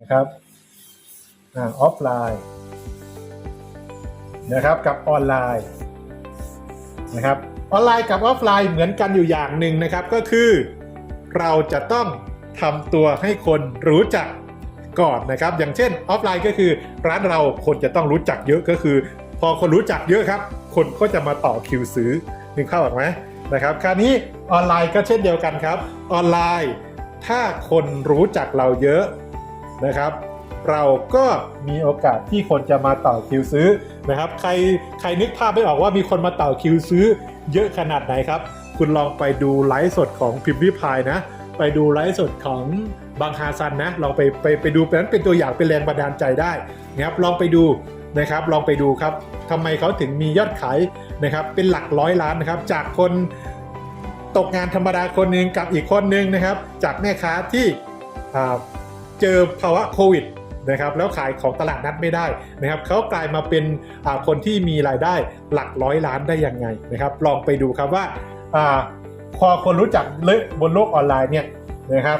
นะครับออฟไลน์นะครับกับออนไลน์นะครับออนไลน์กับออฟไลน์เหมือนกันอยู่อย่างหนึ่งนะครับก็คือเราจะต้องทำตัวให้คนรู้จักก่อนนะครับ อย่างเช่นออฟไลน์ก็คือ ร้านเราคนจะต้องรู้จักเยอะก็คือ พอคนรู้จักเยอะครับ คนก็จะมาต่อคิวซื้อนึกเข้าออกไหมนะครับคราวนี้ออนไลน์ก็เช่นเดียวกันครับ ออนไลน์ ถ้าคนรู้จักเราเยอะ นะครับ เราก็มีโอกาสที่คนจะมาต่อคิวซื้อนะครับ ใครใครนึกภาพไม่ออกว่ามีคนมาต่อคิวซื้อ เยอะขนาดไหนครับ คุณลองไปดูไลฟ์สดของพิมพ์ริพายนะ ไปดูไลฟ์สดของบางฮาซันนะลองไปไปไปดูนั้นเป็นตัวอย่างเป็นแรงบันดาลใจได้นะครับลองไปดูนะครับลองไปดูครับทำไมเขาถึงมียอดขายนะครับเป็นหลักร้อยล้านนะครับ จากคนตกงานธรรมดาคนหนึ่งกับอีกคนหนึ่งนะครับ จากแม่ค้าที่ เจอภาวะโควิดนะครับแล้วขายของตลาดนัดไม่ได้นะครับเขากลายมาเป็นคนที่มีรายได้หลักร้อยล้านได้ยังไงนะครับ ลองไปดูครับว่าอพอคนรู้จักเลอะบนโลกออนไลน์เนี่ยนะครับ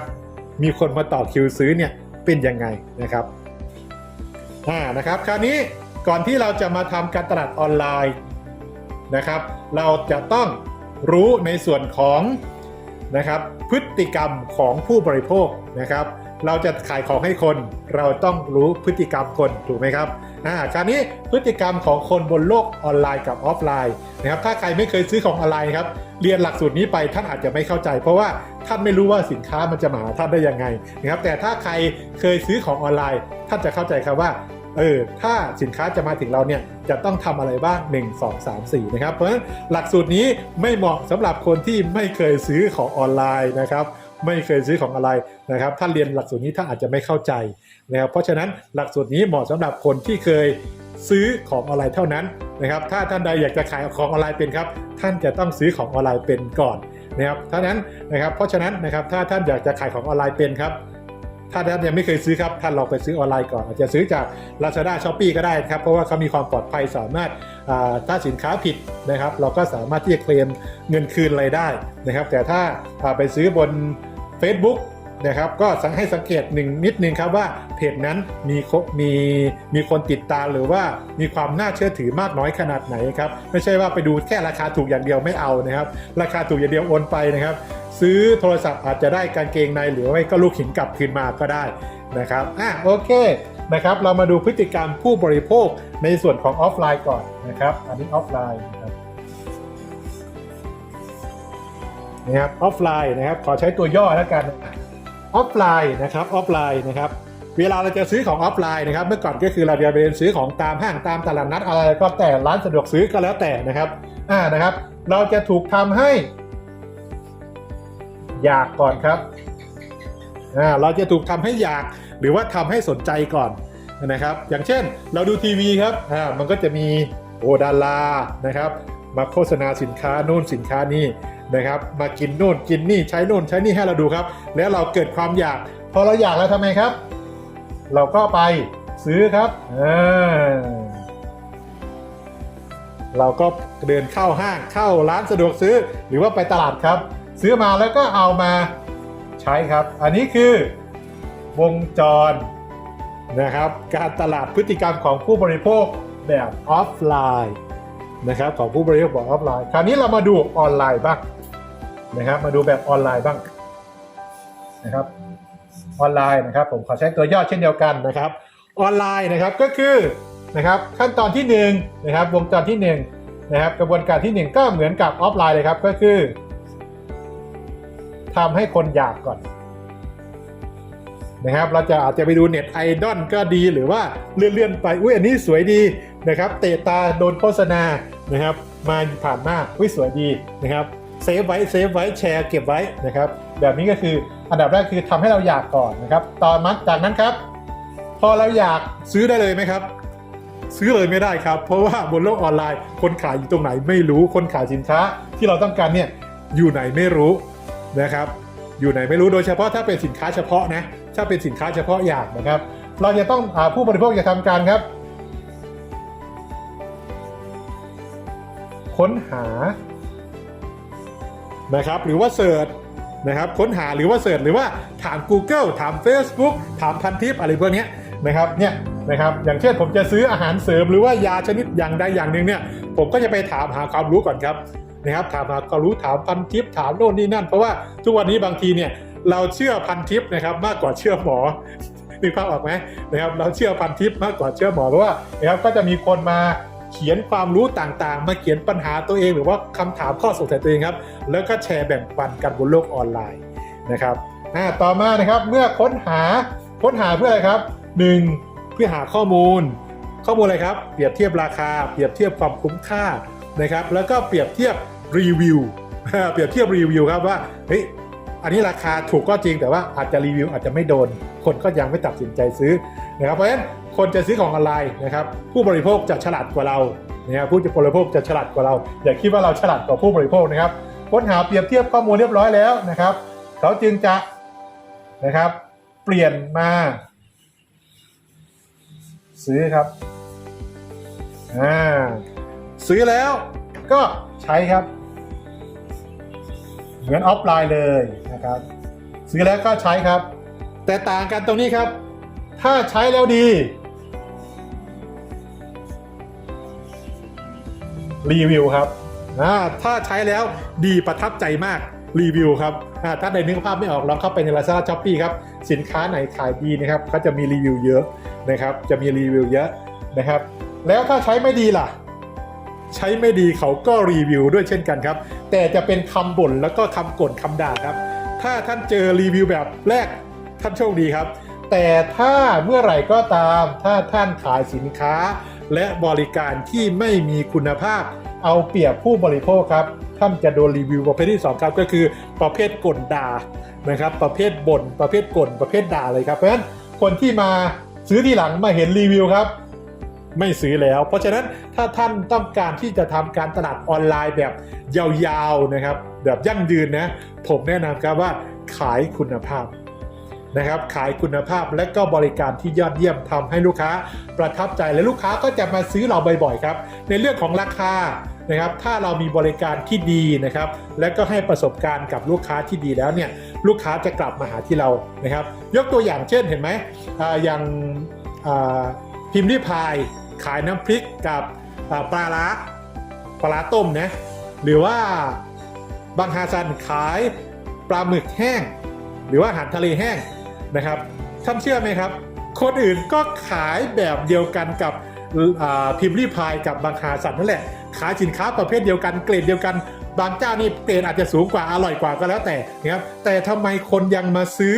มีคนมาต่อคิวซื้อเนี่ยเป็นยังไงนะครับอ่านะครับคราวนี้ก่อนที่เราจะมาทำการตลาดออนไลน์นะครับ เราจะต้องรู้ในส่วนของนะครับพฤติกรรมของผู้บริโภคนะครับ เราจะขายของให้คน เราต้องรู้พฤติกรรมคนถูกไหมครับอ่าคราวนี้พฤติกรรมของคนบนโลกออนไลน์กับออฟไลน์นะครับถ้าใครไม่เคยซื้อของออนไลน์ครับเรียนหลักสูตรนี้ไปท่านอาจจะไม่เข้าใจ เพราะว่าท่านไม่รู้ว่าสินค้ามันจะมาท่านได้ยังไงนะครับแต่ถ้าใครเคยซื้อของออนไลน์ ท่านจะเข้าใจครับว่าเออถ้าสินค้าจะมาถึงเราเนี่ยจะต้องทำอะไรบ้าง 1 2 3 4 นะครับ เพราะฉะนั้นหลักสูตรนี้ไม่เหมาะสำหรับคนที่ไม่เคยซื้อของออนไลน์นะครับ ไม่เคยซื้อของอะไรนะครับ ถ้าเรียนหลักสูตรนี้ท่านอาจจะไม่เข้าใจนะครับเพราะฉะนั้นหลักสูตรนี้เหมาะสำหรับคนที่เคยซื้อของออนไลน์เท่านั้นนะครับ ถ้าท่านใดอยากจะขายของออนไลน์เป็นครับ ท่านจะต้องซื้อของออนไลน์เป็นก่อนนะครับท่านั้นนะครับ เพราะฉะนั้นนะครับถ้าท่านอยากจะขายของออนไลน์เป็นครับถ้าท่านยังไม่เคยซื้อครับ ท่านลองไปซื้อออนไลน์ก่อน อาจจะซื้อจาก Lazada s h o p e e ก็ได้ครับ เพราะว่าเขามีความปลอดภัยสามารถาถ้าสินค้าผิดนะครับ เราก็สามารถที่จะเคลมเงินคืนอะไรได้นะครับ แต่ถ้าาไปซื้อบน Facebook นะครับก็สังให้สังเกตหนึ่งนิดนึงครับว่าเพจนั้นมีมีมีคนติดตามหรือว่ามีความน่าเชื่อถือมากน้อยขนาดไหนครับไม่ใช่ว่าไปดูแค่ราคาถูกอย่างเดียวไม่เอานะครับ ราคาถูกอย่างเดียวโอนไปนะครับ ซื้อโทรศัพท์อาจจะได้กางเกงในหรือไม่ก็ลูกหินกลับคืนมาก็ได้นะครับอะโอเคนะครับ เรามาดูพฤติกรรมผู้บริโภคในส่วนของออฟไลน์ก่อนนะครับ อันนี้ออฟไลน์นะครับ นะครับออฟไลน์นะครับขอใช้ตัวย่อแล้วกันออฟไลน์นะครับออฟไลน์นะครับเวลาเราจะซื้อของออฟไลน์นะครับเมื่อก่อนก็คือเราจะไปเดินซื้อของตามห้างตามตลาดนัดอะไรก็แต่ร้านสะดวกซื้อก็แล้วแต่นะครับอ่านะครับ เราจะถูกทำให้ อยากก่อนครับอ่าเราจะถูกทำให้อยากหรือว่าทำให้สนใจก่อนนะครับ อย่างเช่น เราดูทีวีครับอ่ามันก็จะมีโอดารานะครับ มาโฆษณาสินค้าโน่นสินค้านี้นะครับมากินโน่นกินนี่ใช้โน่นใช้นี่ให้เราดูครับ แล้วเราเกิดความอยากพอเราอยากแล้วทำไมครับ เราก็ไปซื้อครับเราก็เดินเข้าห้างเข้าร้านสะดวกซื้อหรือว่าไปตลาดครับ ซื้อมาแล้วก็เอามาใช้ครับ อันนี้คือวงจรนะครับ การตลาดพฤติกรรมของผู้บริโภคแบบออฟไลน์ นะครับของผู้บริโภคออฟไลน์ คราวนี้เรามาดูออนไลน์บ้างนะครับมาดูแบบออนไลน์บ้างนะครับออนไลน์นะครับผมขอใช้ตัวย่อเช่นเดียวกันนะครับออนไลน์นะครับก็คือนะครับขั้นตอนที่หนึ่งนะครับวงจรที่หนึ่งนะครับกระบวนการที่หนึ่งก็เหมือนกับออฟไลน์เลยครับก็คือทำให้คนอยากก่อนนะครับเราจะอาจจะไปดูเน็ตไอดอลก็ดีหรือว่าเลื่อนๆไปอุ้ยอันนี้สวยดี นะครับเตะตาโดนโฆษณานะครับมาผ่านหน้าอุ้ยสวยดีนะครับเซฟไว้เซฟไว้แชร์เก็บไว้นะครับแบบนี้ก็คืออันดับแรกคือทำให้เราอยากก่อนนะครับต่อมาจากนั้นครับ พอเราอยากซื้อได้เลยไหมครับ ซื้อเลยไม่ได้ครับ เพราะว่าบนโลกออนไลน์ คนขายอยู่ตรงไหนไม่รู้คนขายสินค้า ที่เราต้องการเนี่ยอยู่ไหนไม่รู้นะครับ อยู่ไหนไม่รู้โดยเฉพาะถ้าเป็นสินค้าเฉพาะนะถ้าเป็นสินค้าเฉพาะอย่างนะครับ เราจะต้องอาผู้บริโภคจะทำการครับ ค้นหานะครับหรือว่าเสิร์ชนะครับค้นหาหรือว่าเสิร์ชหรือว่าถาม Google ถาม Facebook ถามพันทิปอะไรพวกนี้นะครับเนี่ยนะครับอย่างเช่นผมจะซื้ออาหารเสริมหรือว่ายาชนิดอย่างใดอย่างหนึ่งเนี่ยผมก็จะไปถามหาความรู้ก่อนครับนะครับถามหาความรู้ถามพันทิปถามโน่นนี่นั่น เพราะว่าทุกวันนี้บางทีเนี่ยเราเชื่อพันทิปนะครับมากกว่าเชื่อหมอนึกภาพออกไหมนะครับเราเชื่อพันทิปมากกว่าเชื่อหมอเพราะว่านะครับก็จะมีคนมา เขียนความรู้ต่างๆ มาเขียนปัญหาตัวเอง หรือว่าคำถามข้อสงสัยตัวเองครับ แล้วก็แชร์แบ่งปันกันบนโลกออนไลน์นะครับต่อมานะครับเมื่อค้นหาค้นหาเพื่ออะไรครับหนึ่งเพื่อหาข้อมูล ข้อมูลอะไรครับ เปรียบเทียบราคา เปรียบเทียบความคุ้มค่านะครับ แล้วก็เปรียบเทียบรีวิวเปรียบเทียบรีวิวครับว่าเฮ้ย อันนี้ราคาถูกก็จริงแต่ว่าอาจจะรีวิวอาจจะไม่โดน คนก็ยังไม่ตัดสินใจซื้อนะครับเพราะฉะนั้นคนจะซื้อของออนไลน์นะครับผู้บริโภคจะฉลาดกว่าเรานะครับผู้บริโภคจะฉลาดกว่าเรา อย่าคิดว่าเราฉลาดกว่าผู้บริโภคนะครับค้นหาเปรียบเทียบข้อมูลเรียบร้อยแล้วนะครับ เขาจึงจะนะครับเปลี่ยนมา ซื้อครับอ่าซื้อแล้วก็ใช้ครับ เหมือนออฟไลน์เลยนะครับ ซื้อแล้วก็ใช้ครับ แต่ต่างกันตรงนี้ครับ ถ้าใช้แล้วดี รีวิวครับถ้าใช้แล้วดีประทับใจมากรีวิวครับถ้าในนึกภาพไม่ออกลองเข้าไปใน Lazada Shopee ครับ สินค้าไหนขายดีนะครับก็จะมีรีวิวเยอะนะครับ จะมีรีวิวเยอะนะครับ แล้วถ้าใช้ไม่ดีล่ะ ใช้ไม่ดีเขาก็รีวิวด้วยเช่นกันครับ แต่จะเป็นคำบ่นแล้วก็คำก่นคำด่าครับ ถ้าท่านเจอรีวิวแบบแรกท่านโชคดีครับ แต่ถ้าเมื่อไหร่ก็ตาม ถ้าท่านขายสินค้า และบริการที่ไม่มีคุณภาพ เอาเปรียบผู้บริโภคครับท่านจะโดนรีวิวประเภทที่สองครับก็คือประเภทก่นด่านะครับ ประเภทบ่นประเภทก่นประเภทด่าเลยครับเพราะฉะนั้นคนที่มาซื้อที่หลังมาเห็นรีวิวครับ ไม่ซื้อแล้ว เพราะฉะนั้นถ้าท่านต้องการที่จะทำการตลาดออนไลน์แบบยาวๆนะครับ แบบยั่งยืนนะผมแนะนำครับว่าขายคุณภาพนะครับขายคุณภาพและก็บริการที่ยอดเยี่ยมทำให้ลูกค้าประทับใจและลูกค้าก็จะมาซื้อเราบ่อยๆครับ ในเรื่องของราคานะครับ ถ้าเรามีบริการที่ดีนะครับ และก็ให้ประสบการณ์กับลูกค้าที่ดีแล้วเนี่ยลูกค้าจะกลับมาหาที่เรานะครับ ยกตัวอย่างเช่นเห็นไหมออย่างพิมพ์ริพาย ขายน้ำพริกกับปลาร้าปลาร้าต้มนะหรือว่าบางฮาซันขายปลาหมึกแห้ง หรือว่าอาหารทะเลแห้งนะครับท่านเชื่อไหมครับ คนอื่นก็ขายแบบเดียวกันกับพิมพ์รีพายกับบางฮาซันนั่นแหละ ขายสินค้าประเภทเดียวกันเกรดเดียวกัน บางเจ้านี่เกรดอาจจะสูงกว่าอร่อยกว่าก็แล้วแต่นะครับแต่ทำไมคนยังมาซื้อ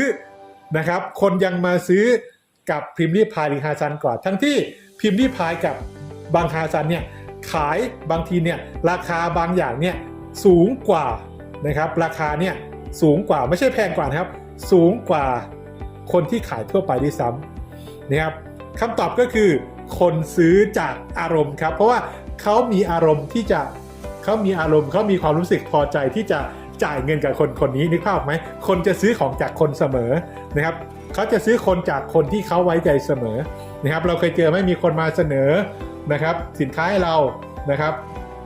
นะครับ คนยังมาซื้อกับพิมพ์รีพายหรือฮาซันก่อนทั้งที่ พิมพ์รีพายกับบางฮาซันเนี่ยขายบางทีเนี่ยราคาบางอย่างเนี่ยสูงกว่านะครับราคาเนี่ยสูงกว่าไม่ใช่แพงกว่านะครับ สูงกว่าคนที่ขายทั่วไปด้วยซ้ำนะครับคำตอบก็คือคนซื้อจากอารมณ์ครับ เพราะว่าเขามีอารมณ์ที่จะเขามีอารมณ์เขามีความรู้สึกพอใจที่จะ จ่ายเงินกับคนคนนี้นึกภาพไหมคนจะซื้อของจากคนเสมอนะครับเขาจะซื้อคนจากคนที่เขาไว้ใจเสมอนะครับ เราเคยเจอไหมมีคนมาเสนอนะครับ สินค้าให้เรานะครับ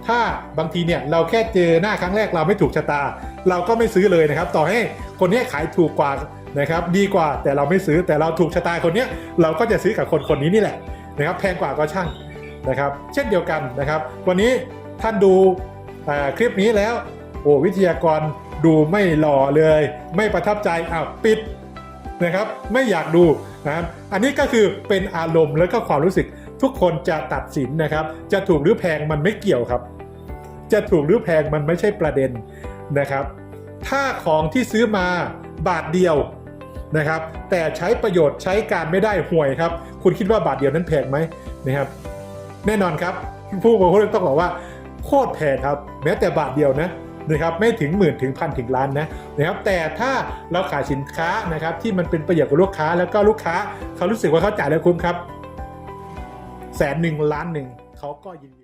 ถ้าบางทีเนี่ยเราแค่เจอหน้าครั้งแรกเราไม่ถูกชะตา เราก็ไม่ซื้อเลยนะครับ ต่อให้คนนี้ขายถูกกว่านะครับ ดีกว่าแต่เราไม่ซื้อแต่เราถูกชะตาคนนี้เราก็จะซื้อกับคนคนนี้นี่แหละนะครับ แพงกว่าก็ช่างนะครับ เช่นเดียวกันนะครับ วันนี้ท่านดูคลิปนี้แล้ว โอ้วิทยากรดูไม่หล่อเลย ไม่ประทับใจอ้าวปิดนะครับ ไม่อยากดูนะครับอันนี้ก็คือเป็นอารมณ์แล้วก็ความรู้สึกทุกคนจะตัดสินนะครับ จะถูกหรือแพงมันไม่เกี่ยวครับ จะถูกหรือแพงมันไม่ใช่ประเด็นนะครับ ถ้าของที่ซื้อมาบาทเดียวนะครับ แต่ใช้ประโยชน์ใช้การไม่ได้ห่วยครับ คุณคิดว่าบาทเดียวนั้นแพงไหมนะครับ แน่นอนครับ ผู้บริโภคต้องบอกว่าโคตรแพงครับ แม้แต่บาทเดียวนะ นะครับไม่ถึงหมื่นถึงพันถึงล้านนะนะครับแต่ถ้าเราขายสินค้านะครับที่มันเป็นประโยชน์กับลูกค้า แล้วก็ลูกค้าเขารู้สึกว่าเขาจ่ายแล้วคุ้มครับแสนหนึ่งล้านหนึ่งเขาก็ยินดี